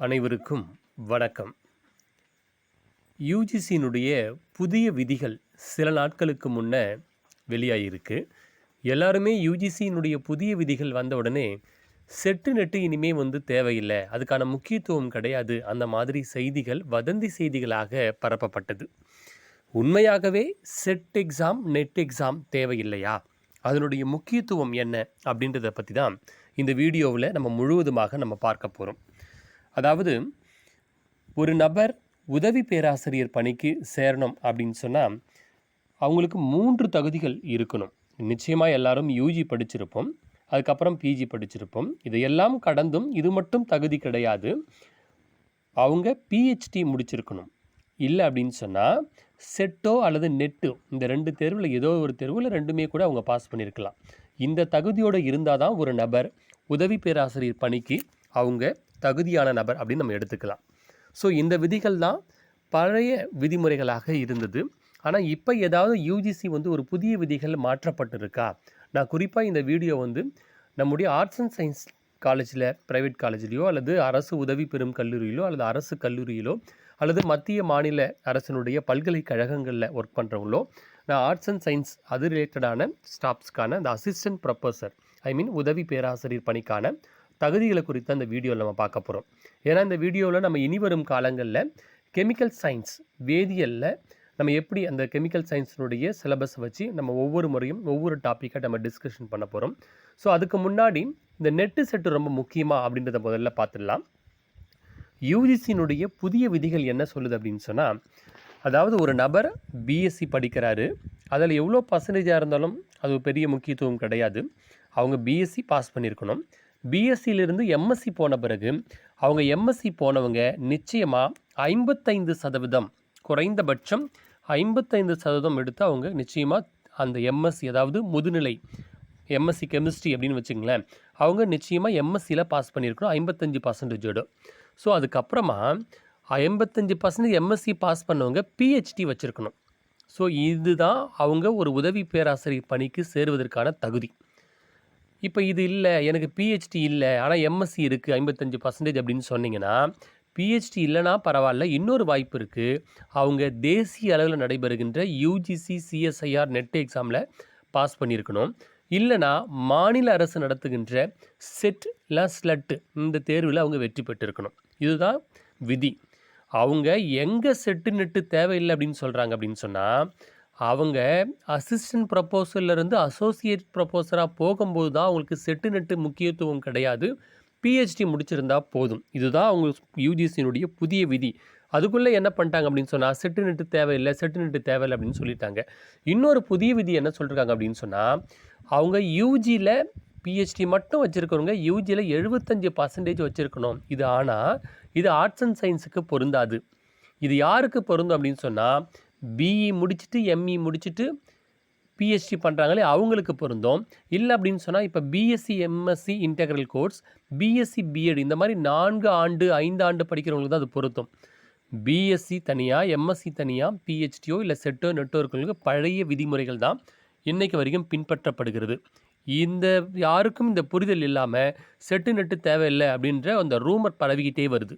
அனைவருக்கும் வணக்கம். யூஜிசியினுடைய புதிய விதிகள் சில நாட்களுக்கு முன்னே வெளியாகிருக்கு எல்லாருமே யூஜிசியினுடைய புதிய விதிகள் வந்த உடனே செட்டு நெட்டு இனிமே வந்து தேவையில்லை. அதுக்கான முக்கியத்துவம் கிடையாது. அந்த மாதிரி செய்திகள் வதந்தி செய்திகளாக பரப்பப்பட்டது. உண்மையாகவே செட் எக்ஸாம் நெட் எக்ஸாம் தேவையில்லையா? அதனுடைய முக்கியத்துவம் என்ன அப்படின்றத பற்றி தான் இந்த வீடியோவில் நம்ம முழுவதுமாக நம்ம பார்க்க போகிறோம் அதாவது ஒரு நபர் உதவி பேராசிரியர் பணிக்கு சேரணும் அப்படின்னு சொன்னால் அவங்களுக்கு மூன்று தகுதிகள் இருக்கணும். நிச்சயமாக எல்லாரும் யூஜி படிச்சிருப்போம் அதுக்கப்புறம் பிஜி படிச்சிருப்போம். இதையெல்லாம் கடந்தும் இது மட்டும் தகுதி கிடையாது. அவங்க பிஹெச்டி முடிச்சிருக்கணும். இல்லை அப்படின்னு சொன்னால் செட்டோ அல்லது நெட்டோ இந்த ரெண்டு தேர்வில் ஏதோ ஒரு தேர்வில் ரெண்டுமே கூட அவங்க பாஸ் பண்ணியிருக்கலாம் இந்த தகுதியோடு இருந்தால் தான் ஒரு நபர் உதவி பேராசிரியர் பணிக்கு அவங்க தகுதியான நபர் அப்படின்னு நம்ம எடுத்துக்கலாம். ஸோ இந்த விதிகள் தான் பழைய விதிமுறைகளாக இருந்தது. ஆனால் இப்போ ஏதாவது யூஜிசி வந்து ஒரு புதிய விதிகள் மாற்றப்பட்டிருக்கா? நான் குறிப்பாக இந்த வீடியோ வந்து நம்முடைய ஆர்ட்ஸ் அண்ட் சயின்ஸ் காலேஜில் ப்ரைவேட் காலேஜ்லேயோ அல்லது அரசு உதவி பெறும் கல்லூரியிலோ அல்லது அரசு கல்லூரியிலோ அல்லது மத்திய மாநில அரசினுடைய பல்கலைக்கழகங்களில் ஒர்க் பண்ணுறவங்களோ நான் ஆர்ட்ஸ் அண்ட் சயின்ஸ் அது ரிலேட்டடான ஸ்டாஃப்ஸ்க்கான அந்த அசிஸ்டன்ட் ப்ரொஃபஸர் ஐ மீன் உதவி பேராசிரியர் பணிக்கான தகுதிகளை குறித்து அந்த வீடியோவில் நம்ம பார்க்க போகிறோம் ஏன்னா இந்த வீடியோவில் நம்ம இனி வரும் காலங்களில் கெமிக்கல் சயின்ஸ் வேதியியலில் நம்ம எப்படி அந்த கெமிக்கல் சயின்ஸினுடைய சிலபஸை வச்சு நம்ம ஒவ்வொரு முறையும் ஒவ்வொரு டாப்பிக்காக நம்ம டிஸ்கஷன் பண்ண போகிறோம் ஸோ அதுக்கு முன்னாடி இந்த நெட்டு செட்டு ரொம்ப முக்கியமாக அப்படின்றத முதல்ல பார்த்துடலாம். யூஜிசியினுடைய புதிய விதிகள் என்ன சொல்லுது அப்படின்னு சொன்னால் அதாவது ஒரு நபர் பிஎஸ்சி படிக்கிறாரு. அதில் எவ்வளோ பர்சன்டேஜாக இருந்தாலும் அது ஒரு பெரிய முக்கியத்துவம் கிடையாது. அவங்க பிஎஸ்சி பாஸ் பண்ணியிருக்கணும். பிஎஸ்சியிலிருந்து எம்எஸ்சி போன பிறகு அவங்க எம்எஸ்சி போனவங்க நிச்சயமாக ஐம்பத்தைந்து சதவீதம் குறைந்தபட்சம் ஐம்பத்தைந்து சதவீதம் எடுத்து அவங்க நிச்சயமாக அந்த எம்எஸ்சி அதாவது முதுநிலை எம்எஸ்சி கெமிஸ்ட்ரி அப்படின்னு வச்சுங்களேன் அவங்க நிச்சயமாக எம்எஸ்சியில் பாஸ் பண்ணியிருக்கணும் ஐம்பத்தஞ்சு பர்சன்டேஜோடு ஸோ அதுக்கப்புறமா ஐம்பத்தஞ்சு பர்சன்டேஜ் எம்எஸ்சி பாஸ் பண்ணவங்க பிஹெச்டி வச்சுருக்கணும். ஸோ இதுதான் அவங்க ஒரு உதவி பேராசிரியர் பணிக்கு சேருவதற்கான தகுதி. இப்போ இது இல்லை எனக்கு பிஹெச்டி இல்லை ஆனால் எம்எஸ்சி இருக்குது ஐம்பத்தஞ்சு பர்சன்டேஜ் அப்படின்னு சொன்னீங்கன்னா பிஹெச்டி இல்லைனா பரவாயில்ல இன்னொரு வாய்ப்பு இருக்குது அவங்க தேசிய அளவில் நடைபெறுகின்ற யூஜிசி சிஎஸ்ஐஆர் நெட் எக்ஸாமில் பாஸ் பண்ணியிருக்கணும். இல்லைனா மாநில அரசு நடத்துகின்ற செட் இல்லை ஸ்லட்டு இந்த தேர்வில் அவங்க வெற்றி பெற்றிருக்கணும். இதுதான் விதி. அவங்க எங்கே செட்டு நெட்டு தேவையில்லை அப்படின்னு சொல்கிறாங்க அப்படின்னு சொன்னால் அவங்க அசிஸ்டன்ட் ப்ரப்போசர்லேருந்து அசோசியேட் ப்ரப்போசராக போகும்போது தான் அவங்களுக்கு செட்டு நெட்டு முக்கியத்துவம் கிடையாது. பிஹெச்டி முடிச்சிருந்தா போதும். இதுதான் அவங்க யூஜிசியினுடைய புதிய விதி. அதுக்குள்ளே என்ன பண்ணிட்டாங்க அப்படின்னு சொன்னால் செட்டு நெட்டு தேவையில்லை செட்டு நெட்டு தேவையில்லை அப்படின்னு சொல்லிட்டாங்க. இன்னொரு புதிய விதி என்ன சொல்லியிருக்காங்க அப்படின்னு சொன்னால் அவங்க யூஜியில் பிஹெச்டி மட்டும் வச்சுருக்கிறவங்க யூஜியில் எழுபத்தஞ்சு பர்சன்டேஜ் வச்சுருக்கணும். இது ஆனால் இது ஆர்ட்ஸ் அண்ட் சயின்ஸுக்கு பொருந்தாது. இது யாருக்கு பொருந்தும் அப்படின்னு சொன்னால் பிஇ முடிச்சுட்டு எம்இ முடிச்சுட்டு பிஹெச்டி பண்ணுறாங்களே அவங்களுக்கு பொருந்தும். இல்லை அப்படின்னு சொன்னால் இப்போ BSc MSc integral course BSc BEd இந்த மாதிரி நான்கு ஆண்டு ஐந்து ஆண்டு படிக்கிறவங்களுக்கு தான் அது பொருத்தம் பிஎஸ்சி தனியாக எம்எஸ்சி தனியாக பிஹெச்டியோ இல்லை செட்டோ நெட்டோ இருக்கிறவங்களுக்கு பழைய விதிமுறைகள் தான் இன்றைக்கு வரைக்கும் பின்பற்றப்படுகிறது. இந்த யாருக்கும் இந்த புரிதல் இல்லாமல் செட்டு நெட்டு தேவையில்லை அப்படின்ற அந்த ரூமர் பரவிக்கிட்டே வருது.